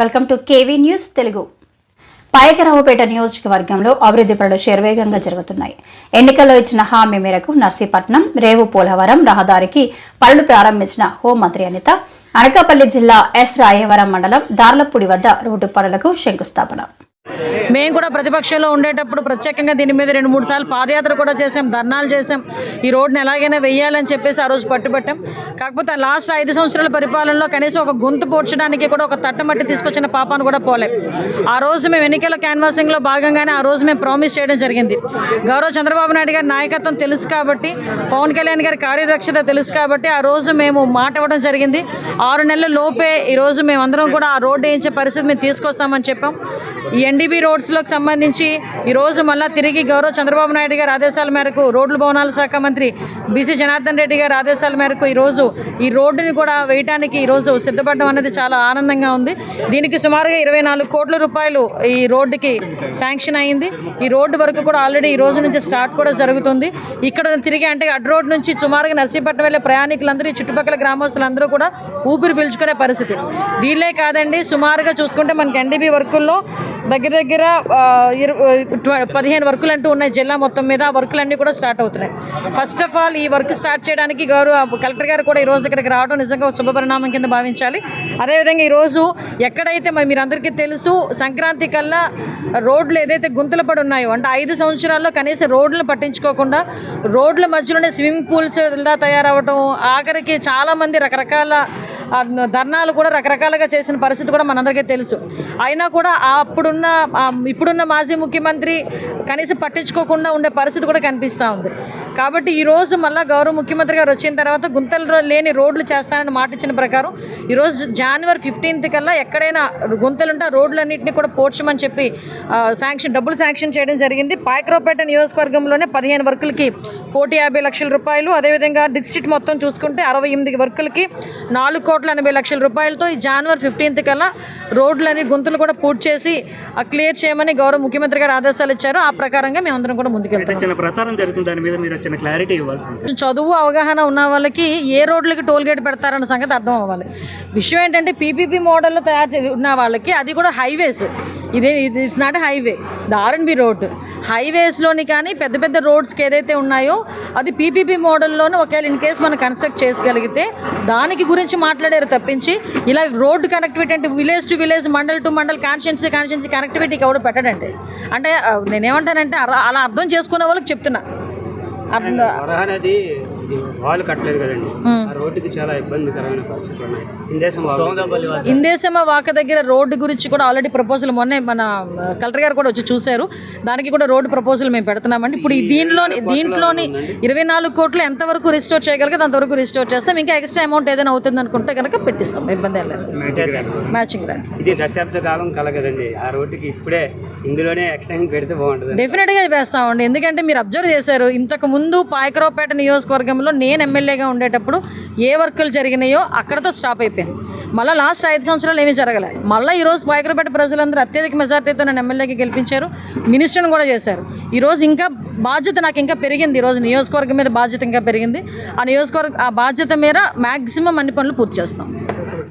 Welcome to KV news Telugu. Payakaraopeta నియోజకవర్గంలో అభివృద్ధి పనులు శరవేగంగా జరుగుతున్నాయి. ఎన్నికల్లో ఇచ్చిన హామీ మేరకు నర్సీపట్నం రేవు పోలవరం రహదారికి పనులు ప్రారంభించిన హోంమంత్రి అనిత అనకాపల్లి జిల్లా ఎస్ రాయవరం మండలం దార్లపూడి వద్ద రోడ్డు పనులకు శంకుస్థాపన. మేము కూడా ప్రతిపక్షంలో ఉండేటప్పుడు ప్రత్యేకంగా దీని మీద రెండు మూడు సార్లు పాదయాత్ర కూడా చేసాం ధర్నాలు చేసాం ఈ రోడ్డుని ఎలాగైనా వెయ్యాలని చెప్పేసి ఆ రోజు పట్టుబట్టాం. కాకపోతే ఆ లాస్ట్ ఐదు సంవత్సరాల పరిపాలనలో కనీసం ఒక గొంతు పోడ్చడానికి కూడా ఒక తట్టమట్టి తీసుకొచ్చిన పాపాను కూడా పోలే. ఆ రోజు మేము ఎన్నికల క్యాన్వాసింగ్లో భాగంగానే ఆ రోజు మేము ప్రామిస్ చేయడం జరిగింది. గౌరవ చంద్రబాబు నాయుడు గారి నాయకత్వం తెలుసు కాబట్టి పవన్ కళ్యాణ్ గారి కార్యదక్షత తెలుసు కాబట్టి ఆ రోజు మేము మాట ఇవ్వడం జరిగింది. ఆరు నెలల లోపే ఈరోజు మేమందరం కూడా ఆ రోడ్డు వేయించే పరిస్థితి మేము తీసుకొస్తామని చెప్పాం. ఈ ఎన్డీబీ కేసులకు సంబంధించి ఈరోజు మళ్ళీ తిరిగి గౌరవ చంద్రబాబు నాయుడు గారి ఆదేశాల మేరకు రోడ్లు భవనాల శాఖ మంత్రి బీసీ జనార్దన్ రెడ్డి గారి ఆదేశాల మేరకు ఈరోజు ఈ రోడ్డుని కూడా వేయడానికి ఈరోజు సిద్ధపడడం అనేది చాలా ఆనందంగా ఉంది. దీనికి సుమారుగా ఇరవై నాలుగు కోట్ల రూపాయలు ఈ రోడ్డుకి శాంక్షన్ అయింది. ఈ రోడ్డు వరకు కూడా ఆల్రెడీ ఈ రోజు నుంచి స్టార్ట్ కూడా జరుగుతుంది. ఇక్కడ తిరిగి అంటే అడ్ రోడ్ నుంచి సుమారుగా నర్సీపట్నం వెళ్ళే ప్రయాణికులందరూ ఈ చుట్టుపక్కల గ్రామస్తులందరూ కూడా ఊపిరి పీల్చుకునే పరిస్థితి. వీళ్ళే కాదండి సుమారుగా చూసుకుంటే మనకి ఎన్డీబీ వర్కుల్లో దగ్గర దగ్గర పదిహేను వర్కులు అంటూ ఉన్నాయి. జిల్లా మొత్తం మీద ఆ వర్కులన్నీ కూడా స్టార్ట్ అవుతున్నాయి. ఫస్ట్ ఆఫ్ ఆల్ ఈ వర్క్ స్టార్ట్ చేయడానికి గౌరవ కలెక్టర్ గారు కూడా ఈ రోజు ఇక్కడికి రావడం నిజంగా ఒక శుభపరిణామం కింద భావించాలి. అదేవిధంగా ఈరోజు ఎక్కడైతే మరి మీరు అందరికీ తెలుసు సంక్రాంతి కల్లా రోడ్లు ఏదైతే గుంతలు పడి ఉన్నాయో అంటే ఐదు సంవత్సరాల్లో కనీసం రోడ్లను పట్టించుకోకుండా రోడ్ల మధ్యలోనే స్విమ్మింగ్ పూల్స్ ఇలా తయారవడం ఆఖరికి చాలామంది రకరకాల ధర్నాలు కూడా రకరకాలుగా చేసిన పరిస్థితి కూడా మనందరికీ తెలుసు. అయినా కూడా అప్పుడు ఇప్పుడున్న ఇప్పుడున్న మాజీ ముఖ్యమంత్రి కనీసం పట్టించుకోకుండా ఉండే పరిస్థితి కూడా కనిపిస్తూ ఉంది. కాబట్టి ఈరోజు మళ్ళీ గౌరవ ముఖ్యమంత్రి గారు వచ్చిన తర్వాత గుంతలు లేని రోడ్లు చేస్తానని మాట ఇచ్చిన ప్రకారం ఈరోజు జనవరి ఫిఫ్టీన్త్ కల్లా ఎక్కడైనా గుంతలుంటే ఆ రోడ్లన్నింటినీ కూడా పోడ్చమని చెప్పి శాంక్షన్ డబ్బులు శాంక్షన్ చేయడం జరిగింది. పాయక్రోపేట నియోజకవర్గంలోనే పదిహేను వర్కులకి కోటి యాభై లక్షల రూపాయలు అదేవిధంగా డిస్ట్రిక్ట్ మొత్తం చూసుకుంటే అరవై ఎనిమిది వర్కులకి నాలుగు కోట్ల ఎనభై లక్షల రూపాయలతో ఈ జనవరి ఫిఫ్టీన్త్ కల్లా రోడ్లని గుంతలు కూడా పూర్తి చేసి క్లియర్ చేయమని గౌరవ ముఖ్యమంత్రి గారు ఆదేశాలు ఇచ్చారు. ఆ ప్రకారంగా మేమందరం కూడా ముందుకెళ్తాం. చిన్న ప్రచారం జరుగుతుంది. దాని మీద మీరు చిన్న క్లారిటీ ఇవ్వాల్సింది. చదువు అవగాహన ఉన్న వాళ్ళకి ఏ రోడ్లకి టోల్ గేట్ పెడతారన్న సంగతి అర్థం అవ్వాలి. విషయం ఏంటంటే పీపీపీ మోడల్లో తయారు ఉన్న వాళ్ళకి అది కూడా హైవేస్. ఇదే ఇది it's not highway RNB road హైవేస్లోని కానీ పెద్ద పెద్ద రోడ్స్కి ఏదైతే ఉన్నాయో అది పీపీపీ మోడల్లోనే ఒకవేళ ఇన్ కేస్ మనం కన్స్ట్రక్ట్ చేసుకోగలిగితే దానికి గురించి మాట్లాడారు తప్పించి ఇలా రోడ్ కనెక్టివిటీ అంటే village to village mandal to mandal constituency constituency కనెక్టివిటీకి ఎవడు పెట్టడండి. అంటే నేనేమంటానంటే అలా అలా అర్థం చేసుకునే వాళ్ళకి చెప్తున్నా. అర్థం- వరహ నది వాళ్ళు కట్టలేదు కదండి. ఆ రోడ్డుకి చాలా ఇబ్బందికరమైన పరిస్థితులు ఉన్నాయి. ఇందేశం వాళ్ళు ఇందేశమ వాక. దగ్గర రోడ్డు గురించి కూడా ఆల్రెడీ ప్రపోజల్ మొన్నే మన కలెక్టర్ గారు కూడా వచ్చి చూశారు. దానికి కూడా రోడ్డు ప్రపోజల్ మేము పెడుతున్నామండి. ఇప్పుడు ఈ దీనిలో దీంట్లోని ఇరవై నాలుగు కోట్లు ఎంతవరకు రిస్టోర్ చేయగలిగితే అంతవరకు రిస్టోర్ చేస్తాం. ఇంకా ఎక్స్ట్రా అమౌంట్ ఏదైనా అవుతుంది అనుకుంటే కనుక పెట్టిస్తాం. ఇబ్బంది ఏం లేదు. మ్యాచింగ్ గ్రాంట్ ఇది దశాబ్ద కాలం కల కదండి ఆ రోడ్డుకి ఇప్పుడే ఇందులోనే ఎక్స్టెన్షన్ పెడితే బాగుంటుంది. డెఫినెట్గా వేస్తామండి ఎందుకంటే మీరు అబ్జర్వ్ చేశారు ఇంతకు ముందు పాయకరావుపేట నియోజకవర్గంలో నేను ఎమ్మెల్యేగా ఉండేటప్పుడు ఏ వర్కులు జరిగినాయో అక్కడతో స్టాప్ అయిపోయింది. మళ్ళీ లాస్ట్ ఐదు సంవత్సరాలు ఏమీ జరగలేదు మళ్ళీ ఈరోజు పాయకరావుపేట ప్రజలందరూ అత్యధిక మెజార్టీతో నన్ను ఎమ్మెల్యేకి గెలిపించారు మినిస్టర్ని కూడా చేశారు. ఈరోజు ఇంకా బాధ్యత నాకు ఇంకా పెరిగింది ఈరోజు నియోజకవర్గం మీద బాధ్యత ఇంకా పెరిగింది. ఆ నియోజకవర్గ ఆ బాధ్యత మీద మ్యాక్సిమం అన్ని పనులు పూర్తి చేస్తాం.